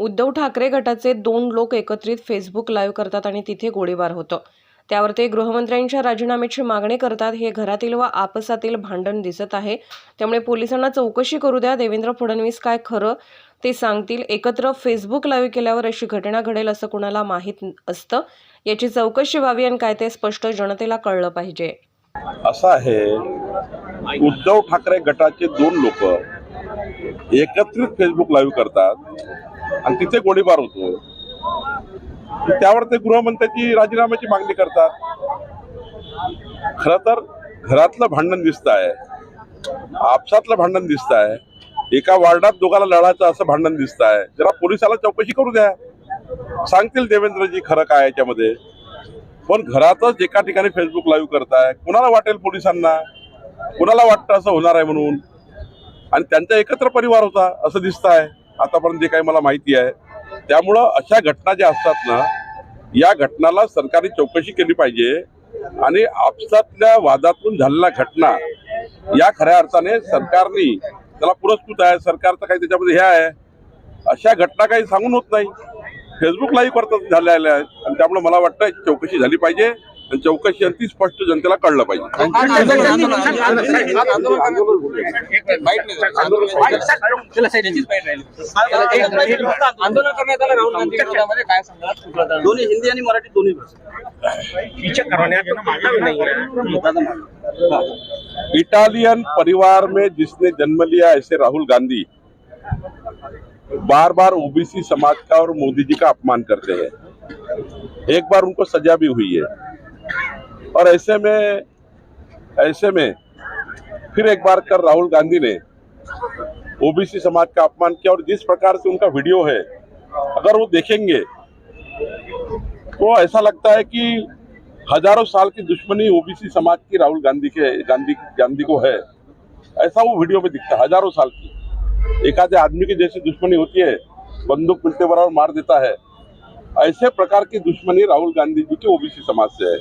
उद्धव ठाकरे गटाचे दोन लोक एकत्रित फेसबुक लाईव्ह करतात आणि तिथे गोळीबार होतं. त्यावर ते गृहमंत्र्यांच्या राजीनाम्याची मागणी करतात. हे घरातील व आपसातील भांडण दिसत आहे. त्यामुळे पोलिसांना चौकशी करू द्या. देवेंद्र फडणवीस काय खरं ते सांगतील? एकत्र फेसबुक लाईव्ह केल्यावर अशी घटना घडेल असं कुणाला माहीत असतं? याची चौकशी व्हावी आणि काय ते स्पष्ट जनतेला कळलं पाहिजे. असं आहे उद्धव ठाकरे गटाचे दोन लोक एकत्रित फेसबुक लाईव्ह करतात. आणि तिथे गोळीबार होतो. त्यावर ते गृहमंत्र्याची राजीनाम्याची मागणी करतात. खर तर घरातलं भांडण दिसत आहे आपसातलं भांडण दिसत आहे एका वार्डात दोघाला लढायचं असं भांडण दिसत आहे जरा पोलिसाला चौकशी करू द्या. सांगतील देवेंद्रजी खरं काय याच्यामध्ये. पण घरातच एका ठिकाणी फेसबुक लाईव्ह करताय. कुणाला वाटेल पोलिसांना? कुणाला वाटतं असं होणार आहे म्हणून? आणि त्यांचा एकत्र परिवार होता असं दिसत आहे आतापर्यंत जे काही मला माहिती आहे त्यामुळं अशा घटना ज्या असतात ना या घटनाला सरकारने चौकशी केली पाहिजे आणि आपसातल्या वादातून झालेल्या घटना या खऱ्या अर्थाने सरकारने त्याला पुरस्कृत आहे. सरकारचं काही त्याच्यामध्ये हे आहे. अशा घटना काही सांगून होत नाही. फेसबुक लाईव्ह करतात झालेल्या आहेत आणि त्यामुळे मला वाटतं चौकशी झाली पाहिजे. आणि चौकशी आणि ती स्पष्ट जनतेला कळलं पाहिजे. आंदोलन करण्यात आलं राहुल गांधी विरोधामध्ये काय सांगणार? दोन्ही हिंदी आणि मराठी दोन्ही भाषा. इटालियन परिवार में जिसने जन्म लिया ऐसे राहुल गांधी बार बार ओबीसी समाज का और मोदी जी का अपमान करते हैं। एक बार उनको सजा भी हुई है। और ऐसे में ऐसे में फिर एक बार कर राहुल गांधी ने ओबीसी समाज का अपमान किया और जिस प्रकार से उनका वीडियो है, अगर वो देखेंगे तो ऐसा लगता है कि हज़ारों साल की दुश्मनी ओबीसी समाज की राहुल गांधी के, गांधी गांधी को है। ऐसा वो वीडियो में दिखता है, हज़ारों साल की। एक आधे आदमी की जैसी दुश्मनी होती है, बंदूक मिलते बराबर मार देता है। ऐसे प्रकार की दुश्मनी राहुल गांधी जी के ओबीसी समाज से है।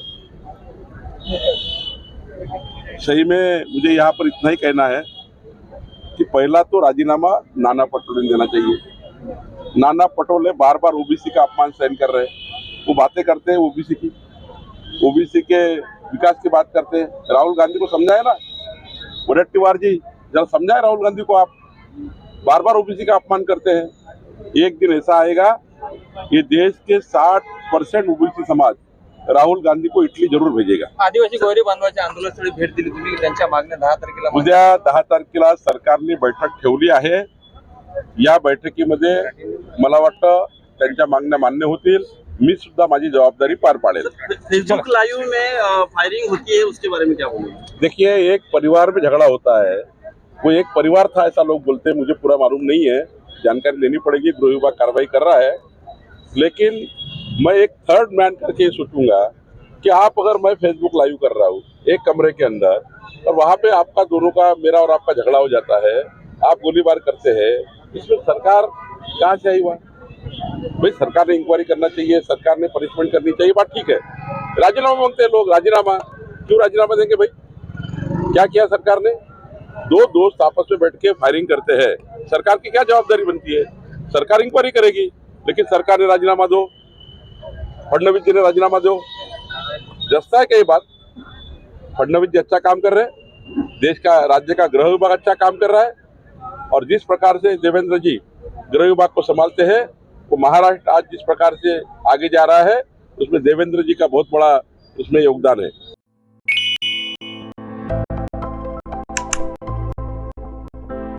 सही में मुझे यहाँ पर इतना ही कहना है कि पहला तो राजीनामा नाना पटोले ने देना चाहिए। नाना पटोले बार बार ओबीसी का अपमान सहन कर रहे हैं। वो बातें करते हैं ओबीसी की। ओबीसी के विकास की बात करते हैं। राहुल गांधी को समझाए ना? वरट तिवार जी, जरा समझाए राहुल गांधी को आप। बार बार ओबीसी का अपमान करते हैं। एक दिन ऐसा आएगा ये देश के 60 परसेंट ओबीसी समाज राहुल गांधी को इटली जरूर भेजेगा। आदिवासी गौरी बांधवाच्या आंदोलनस्थळी भेट दिली तुम्ही त्यांच्या मागण्या दहा तारखेला उद्या दहा तारखेला सरकारने बैठक ठेवली आहे. या बैठकीमध्ये मला वाटतं त्यांच्या मागण्या मान्य होतील. मी सुद्धा माझी जबाबदारी पार पाडेल. फेसबुक लाइव में अ, फायरिंग होती है उसके बारे में क्या बोलोगे देखिए एक परिवार में झगड़ा होता है। वो एक परिवार था ऐसा लोग बोलते हैं मुझे पूरा मालूम नहीं है। जानकारी लेनी पड़ेगी गृह विभाग कार्रवाई कर रहा है। लेकिन मैं एक थर्ड मैन करके सोचूँगा कि आप अगर मैं फेसबुक लाइव कर रहा हूँ, एक कमरे के अंदर, और वहाँ पे आपका दोनों का, मेरा और आपका झगड़ा हो जाता है, आप गोलीबार करते हैं, इसमें सरकार कहाँ से आई हुआ? भाई, सरकार ने इंक्वायरी करना चाहिए, सरकार ने पनिशमेंट करनी चाहिए, बात ठीक है। राजीनामा मांगते हैं लोग, राजीनामा। क्यों राजीनामा देंगे भाई? क्या किया सरकार ने? दो दोस्त आपस में बैठ के फायरिंग करते हैं। सरकार की क्या जवाबदारी बनती है? सरकार इंक्वायरी करेगी। लेकिन सरकार ने राजीनामा दो, फडणवीस जी ने राजीनामा दो। जस्ता है ये बात, फडणवीस जी अच्छा काम कर रहे हैं, देश का, राज्य का गृह विभाग अच्छा काम कर रहा है, और जिस प्रकार से देवेंद्र जी गृह विभाग को संभालते हैं, वो महाराष्ट्र आज जिस प्रकार से आगे जा रहा है, उसमें देवेंद्र जी का बहुत बड़ा उसमें योगदान है।